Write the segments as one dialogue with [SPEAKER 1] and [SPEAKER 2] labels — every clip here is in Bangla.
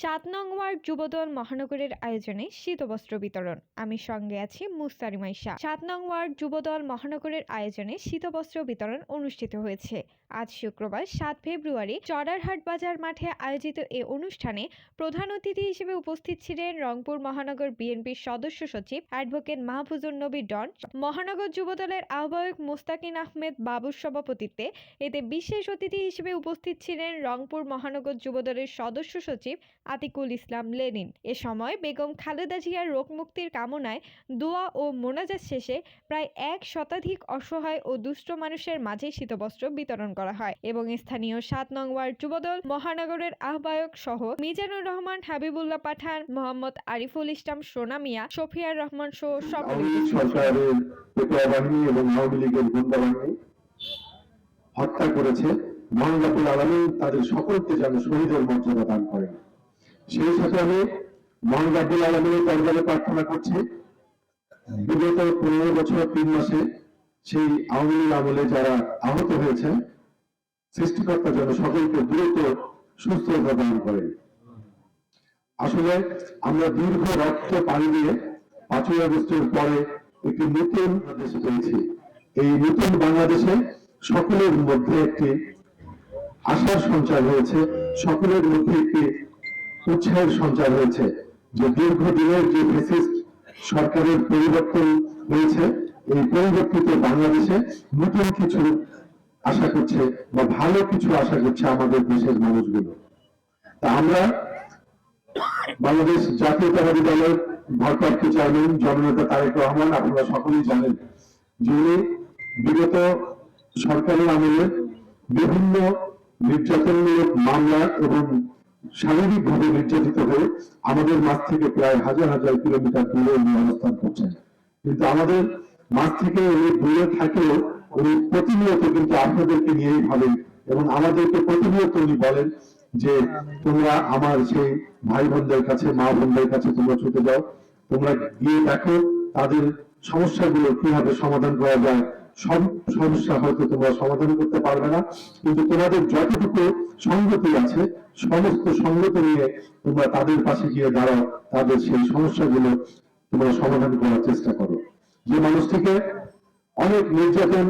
[SPEAKER 1] সাত নং ওয়ার্ড যুবদল মহানগরের আয়োজনে শীতবস্ত্র বিতরণ। আমি সঙ্গে আছি মুস্তারিমাই শাহ সাত নং ওয়ার্ড যুবদল মহানগরের আয়োজনে শীতবস্ত্র বিতরণ অনুষ্ঠিত হয়েছে। আজ শুক্রবার, সাত ফেব্রুয়ারি, চড়ারহাট বাজার মাঠে আয়োজিত এ অনুষ্ঠানে প্রধান অতিথি হিসেবে উপস্থিত ছিলেন রংপুর মহানগর বিএনপির সদস্য সচিব অ্যাডভোকেট মাহফুজুর নবী ডন। মহানগর যুবদলের আহ্বায়ক মোস্তাকিন আহমেদ বাবুর সভাপতিত্বে এতে বিশেষ অতিথি হিসেবে উপস্থিত ছিলেন রংপুর মহানগর যুবদলের সদস্য সচিব আতিকুল ইসলাম লেনিন। এ সময় বেগম খালেদা জিয়ার রোগ মুক্তির কামনায় দোয়া ও মোনাজাত শেষে প্রায় এক শতাধিক অসহায় ও দুষ্ট মানুষের মাঝে শীতবস্ত্র বিতরণ করা হয় এবং স্থানীয় সাত নং ওয়ার্ড যুবদল, মহানগরের আহ্বায়ক সহ মিজানুর রহমান, হাবিবুল্লাহ পাঠান, মোহাম্মদ আরিফুল ইসলাম সোনামিয়া শফিয়ার রহমান সহ
[SPEAKER 2] হত্যা করেছে। মহান রাব্বুল আলামিন তাদের সকলকে যেন শহীদের মর্যাদা দান করেন। সেই সাথে আমি মহান রাব্বুল আলামিনের দরবারে প্রার্থনা করছি। বিগত পনেরো বছর, তিন মাসে সেই আওয়ামী লীগ আমলে যারা আহত সকলকে দ্রুত সুস্থতা দান করেন। আসলে আমরা দীর্ঘ রক্ত পানি দিয়ে পাঁচই আগস্টের পরে একটি নতুন বাংলাদেশ পেয়েছি এই নতুন বাংলাদেশে সকলের মধ্যে একটি আশার সঞ্চার হয়েছে, সকলের মধ্যে একটি উৎসাহের সঞ্চার হয়েছে। যে দীর্ঘদিনের যে ফেসিস্ট সরকারের পরিবর্তন হয়েছে, এই পরিবর্তিত বাংলাদেশে নতুন কিছু আশা করছে বা ভালো কিছু আশা করছে আমাদের দেশের মানুষগুলো। তা আমরা বাংলাদেশ জাতীয়তাবাদী দলের ভারপ্রাপ্ত চেয়ারম্যান জননেতা তারেক রহমান, আপনারা সকলেই জানেন যিনি বিগত সরকারের আমলে বিভিন্ন নির্যাতনমূলক মামলা এবং শারীরিকভাবে নির্যাতিত হয়ে আমাদের মাঠ থেকে প্রায় হাজার হাজার কিলোমিটার দূরে উনি অবস্থান করছেন। কিন্তু আমাদের মাঠ থেকে উনি দূরে থাকেও উনি প্রতিনিয়ত কিন্তু আপনাদেরকে নিয়েই ভাবেন এবং আমাদেরকে প্রতিনিয়ত উনি বলেন যে, তোমরা আমার সেই ভাই বোনদের কাছে, মা বোনদের কাছে তোমরা ছুটে যাও। তোমরা গিয়ে দেখো তাদের সমস্যাগুলো কীভাবে সমাধান করা যায় সব সমস্যা হয়তো তোমরা সমাধান করতে পারবে না, কিন্তু তোমাদের যতটুকু সঙ্গতি আছে, সমস্ত সঙ্গতি নিয়ে তোমরা তাদের পাশে গিয়ে দাঁড়াও, তাদের সেই সমস্যাগুলো তোমরা সমাধান করার চেষ্টা করো। যে মানুষটিকে অনেক নির্যাতন,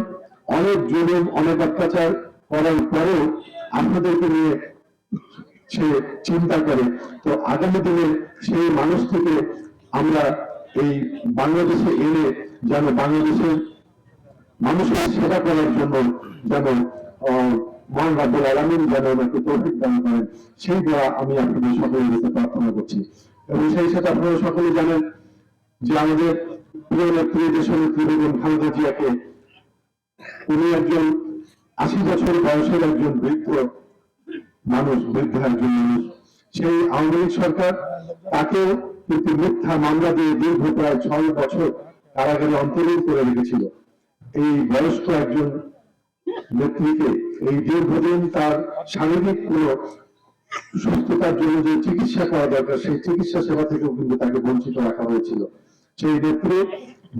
[SPEAKER 2] অনেক জুলুম, অনেক অত্যাচার করার পরেও আপনাদেরকে নিয়ে সে চিন্তা করে, তো আগামী দিনে সেই মানুষটিকে আমরা এই বাংলাদেশে এনে যেন বাংলাদেশের মানুষের সেবা করার জন্য যেন আলামিন যেন তৌফিক দান করেন, সেই দোয়া আমি আপনাদের সকলের কাছে প্রার্থনা করছি। এবং সেই সাথে আপনারা সকলে জানেন যে আমাদের প্রিয় নেত্রী বেগম খালেদা জিয়াকে উনি একজন আশি বছর বয়সের একজন বৃদ্ধ মানুষ, বৃদ্ধ একজন মানুষ। সেই আওয়ামী লীগ সরকার তাকে কিন্তু মিথ্যা মামলা দিয়ে দীর্ঘ প্রায় ছয় বছর কারাগারে অন্তরীণ করে রেখেছিল। এই বয়স্ক একজন নেত্রীকে এই দীর্ঘদিন তার শারীরিক কোনো সুস্থতার জন্য যে চিকিৎসা করা দরকার, সেই চিকিৎসা সেবা থেকেও কিন্তু তাকে বঞ্চিত রাখা হয়েছিল। সেই নেত্রী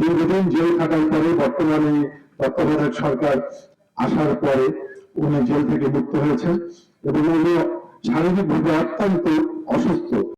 [SPEAKER 2] দীর্ঘদিন জেল থাকার পরে বর্তমানে তত্ত্বাবধায়ক সরকার আসার পরে উনি জেল থেকে মুক্ত হয়েছেন এবং উনি শারীরিকভাবে অত্যন্ত অসুস্থ।